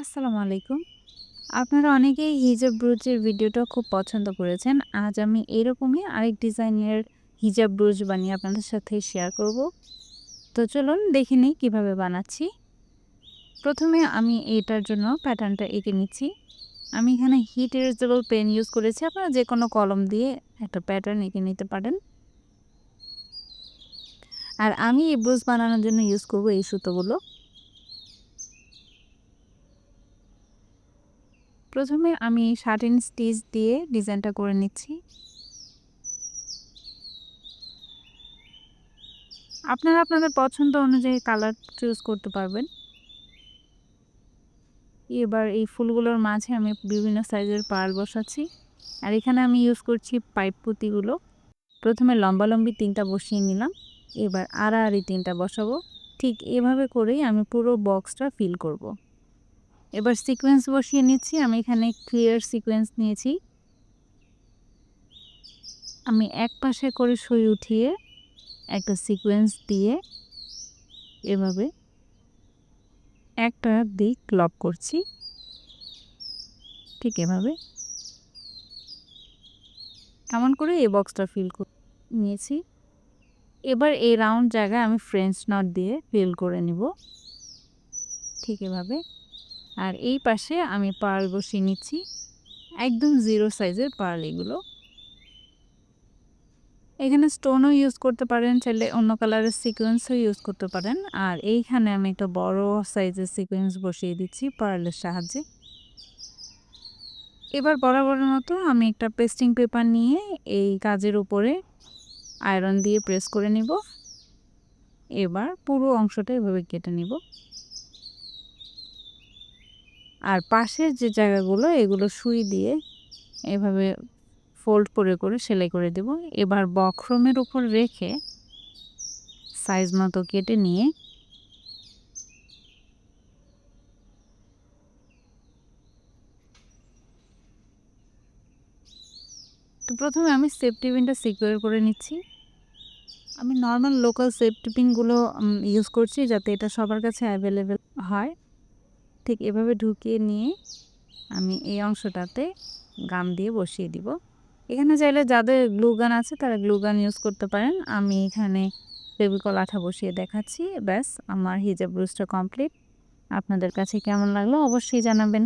আসসালামু আলাইকুম। আপনারা অনেকেই হিজাব ব্রুজের ভিডিওটা খুব পছন্দ করেছেন। আজ আমি এরকমই আরেক ডিজাইনের হিজাব ব্রুজ বানিয়ে আপনাদের সাথে শেয়ার করব। তো চলুন দেখে নিই কীভাবে বানাচ্ছি। প্রথমে আমি এটার জন্য প্যাটার্নটা এঁকে নিচ্ছি। আমি এখানে হিট ইরেজেবল পেন ইউজ করেছি। আপনারা যে কোনো কলম দিয়ে একটা প্যাটার্ন এঁকে নিতে পারেন। আর আমি এই ব্রুজ বানানোর জন্য ইউজ করব এই সুতোগুলো। প্রথমে আমি শার্টিন স্টিচ দিয়ে ডিজাইনটা করে নিচ্ছি। আপনারা আপনাদের পছন্দ অনুযায়ী কালার চুজ করতে পারবেন। এবার এই ফুলগুলোর মাঝে আমি বিভিন্ন সাইজের পাল বসাচ্ছি। আর এখানে আমি ইউজ করছি পাইপ পুঁতিগুলো। প্রথমে লম্বা লম্বি তিনটা বসিয়ে নিলাম। এবার আড়াআড়ি তিনটা বসাবো। ঠিক এভাবে করেই আমি পুরো বক্সটা ফিল করব। এবার সিকোয়েন্স বসিয়ে নিচ্ছি। আমি এখানে ক্লিয়ার সিকোয়েন্স নিয়েছি। আমি এক পাশে করে সই উঠিয়ে একটা সিকোয়েন্স দিয়ে এভাবে একটা দিক লক করছি। ঠিক এভাবে। এমন করে এই বক্সটা ফিল নিয়েছি। এবার এই রাউন্ড জায়গায় আমি ফ্রেঞ্চ নট দিয়ে ফিল করে নিব। ঠিক এভাবে। আর এই পাশে আমি পার্ল বসিয়ে নিচ্ছি। একদম জিরো সাইজের পার্ল এগুলো। এখানে স্টোনও ইউজ করতে পারেন, চাইলে অন্য কালারের সিকোয়েন্সও ইউজ করতে পারেন। আর এইখানে আমি একটা বড় সাইজের সিকোয়েন্স বসিয়ে দিচ্ছি পার্লের সাহায্যে। এবার বরাবরের মতো আমি একটা পেস্টিং পেপার নিয়ে এই কাজের উপরে আয়রন দিয়ে প্রেস করে নিব। এবার পুরো অংশটা এভাবে কেটে নিব। আর পাশের যে জায়গাগুলো, এগুলো সুই দিয়ে এভাবে ফোল্ড করে করে সেলাই করে দেব। এবার বক্রমের উপর রেখে সাইজ মতো কেটে নিয়ে তো প্রথমে আমি সেফটি পিনটা সিকিউর করে নিচ্ছি। আমি নর্মাল লোকাল সেফটি পিনগুলো ইউজ করছি যাতে এটা সবার কাছে অ্যাভেলেবেল হয়। ঠিক এভাবে ঢুকিয়ে নিয়ে আমি এই অংশটাতে গাম দিয়ে বসিয়ে দিব। এখানে চাইলে যাদের গ্লুগান আছে তারা গ্লুগান ইউজ করতে পারেন। আমি এখানে ফেবিকল আঠা বসিয়ে দেখাচ্ছি। ব্যাস, আমার হিজাব ব্রুজটা কমপ্লিট। আপনাদের কাছে কেমন লাগল অবশ্যই জানাবেন।